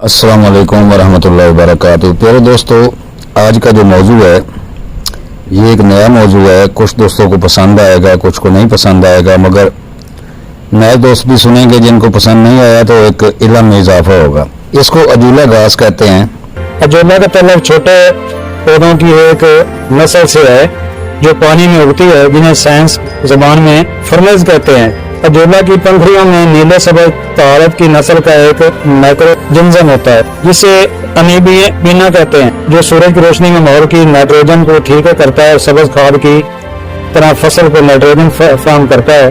السلام علیکم ورحمۃ اللہ وبرکاتہ۔ پیارے دوستو، آج کا جو موضوع ہے، یہ ایک نیا موضوع ہے۔ کچھ دوستوں کو پسند آئے گا، کچھ کو نہیں پسند آئے گا، مگر نئے دوست بھی سنیں گے، جن کو پسند نہیں آیا تو ایک علم میں اضافہ ہوگا۔ اس کو عجولہ گھاس کہتے ہیں۔ اجولا کا تعلق چھوٹے پودوں کی ایک نسل سے ہے، جو پانی میں اگتی ہے، جنہیں سائنس زبان میں فرنز کہتے ہیں۔ اجولا کی پنکھڑیوں میں نیلے سبز تعارف کی نسل کا ایک مائکرو جنزم ہوتا ہے جسے انیبی بینا کہتے ہیں جو سورج کی روشنی میں ماحول کی نائٹروجن کو ٹھیک کرتا ہے اور سبز کھاد کی طرح فصل کو نائٹروجن فراہم کرتا ہے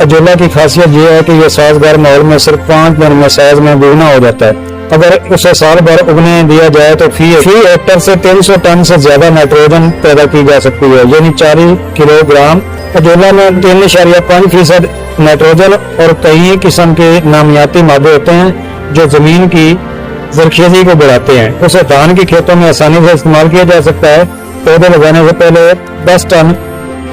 اجولا کی خاصیت یہ ہے کہ یہ سازگار ماحول میں صرف پانچ دن میں سائز میں دوگنا ہو جاتا ہے اگر اسے سال بھر اگنے دیا جائے تو فی ہیکٹر سے تین سو ٹن سے زیادہ نائٹروجن پیدا کی جا سکتی ہے یعنی چالیس کلو گرام۔ اجولا میں تین اشاریہ پانچ فیصد نائٹروجن اور کئی قسم کے نامیاتی مادے ہوتے ہیں جو زمین کی زرخیزی کو بڑھاتے ہیں۔ اسے دھان کی کھیتوں میں آسانی سے استعمال کیا جا سکتا ہے۔ پودے لگانے سے پہلے دس ٹن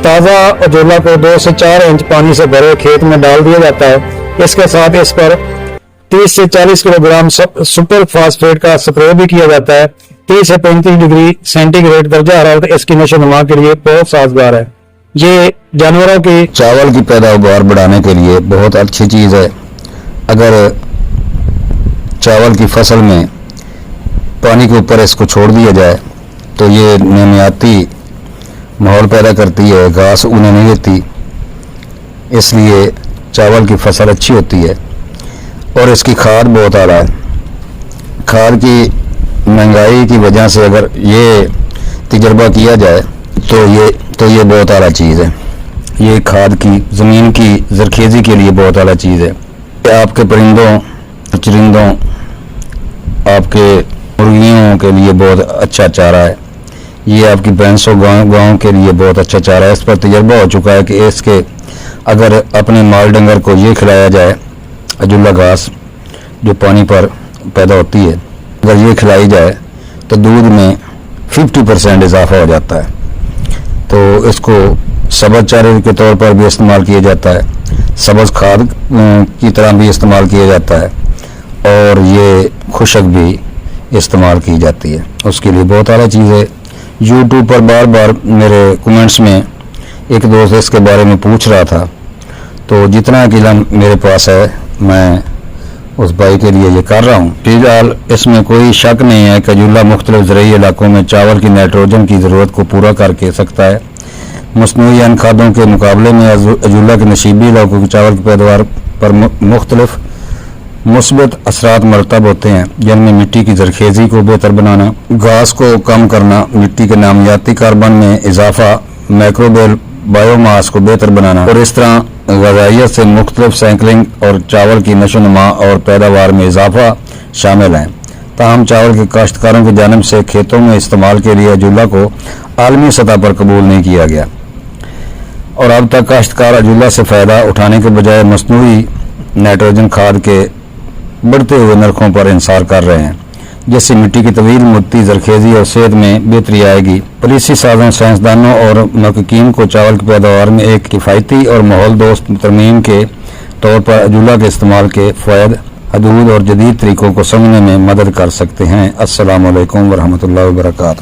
تازہ اجولا کو دو سے چار انچ پانی سے بھرے کھیت میں ڈال دیا جاتا ہے۔ اس کے ساتھ اس پر تیس سے چالیس کلو گرام سپر فاسفیٹ کا سپرے بھی کیا جاتا ہے۔ تیس سے پینتیس ڈگری سینٹی گریڈ درجہ حرارت اس کی نشو نما کے لیے بہت سازگار ہے۔ یہ جانوروں کی چاول کی پیداوار بڑھانے کے لیے بہت اچھی چیز ہے۔ اگر چاول کی فصل میں پانی کے اوپر اس کو چھوڑ دیا جائے، تو یہ نامیاتی ماحول پیدا کرتی ہے، گھاس انہیں نہیں دیتی۔ اس لیے چاول کی فصل اچھی ہوتی ہے۔ اور اس کی کھاد بہت اعلیٰ ہے۔ کھاد کی مہنگائی کی وجہ سے اگر یہ تجربہ کیا جائے تو یہ تو یہ بہت اعلیٰ چیز ہے۔ یہ کھاد کی زمین کی زرخیزی کے لیے بہت اعلیٰ چیز ہے۔ آپ کے پرندوں، چرندوں، آپ کے مرغیوں کے لیے بہت اچھا چارہ ہے۔ یہ آپ کی بھینسوں، گاؤں گاؤں کے لیے بہت اچھا چارہ ہے۔ اس پر تجربہ ہو چکا ہے کہ اس کے اگر اپنے مال ڈنگر کو یہ کھلایا جائے عجولہ گھاس جو پانی پر پیدا ہوتی ہے، اگر یہ کھلائی جائے تو دودھ میں ففٹی پرسینٹ اضافہ ہو جاتا ہے۔ تو اس کو سبز چارے کے طور پر بھی استعمال کیا جاتا ہے۔ سبز کھاد کی طرح بھی استعمال کیا جاتا ہے۔ اور یہ خشک بھی استعمال کی جاتی ہے۔ اس کے لیے بہت اعلیٰ چیز ہے۔ یوٹیوب پر بار بار میرے کمنٹس میں ایک دوست اس کے بارے میں پوچھ رہا تھا۔ تو جتنا کہ علم میرے پاس ہے میں اس بھائی کے لیے یہ کر رہا ہوں۔ فی اس میں کوئی شک نہیں ہے کہ جولہ مختلف زرعی علاقوں میں چاول کی نائٹروجن کی ضرورت کو پورا کر کے سکتا ہے۔ مصنوعی ان کھادوں کے مقابلے میں اجولہ کے نشیبی علاقوں کی چاول کی پیداوار پر مختلف مثبت اثرات مرتب ہوتے ہیں۔ جن میں مٹی کی زرخیزی کو بہتر بنانا گھاس کو کم کرنا، مٹی کے نامیاتی کاربن میں اضافہ مائکروبیل بایو ماس کو بہتر بنانا۔ اور اس طرح غذائیت سے مختلف سینکلنگ اور چاول کی نشو و نما اور پیداوار میں اضافہ شامل ہیں۔ تاہم، چاول کے کاشتکاروں کی جانب سے کھیتوں میں استعمال کے لیے اجولہ کو عالمی سطح پر قبول نہیں کیا گیا۔ اور اب تک کاشتکار اجولہ سے فائدہ اٹھانے کے بجائے مصنوعی نائٹروجن کھاد کے بڑھتے ہوئے نرخوں پر انحصار کر رہے ہیں۔ جس سے مٹی کی طویل مدتی زرخیزی اور صحت میں بہتری آئے گی۔ پالیسی سازوں سائنسدانوں اور محققین کو چاول کی پیداوار میں ایک کفایتی اور ماحول دوست ترمیم کے طور پر اجولا کے استعمال کے فوائد، حدود اور جدید طریقوں کو سمجھنے میں مدد کر سکتے ہیں۔ السلام علیکم ورحمۃ اللہ وبرکاتہ۔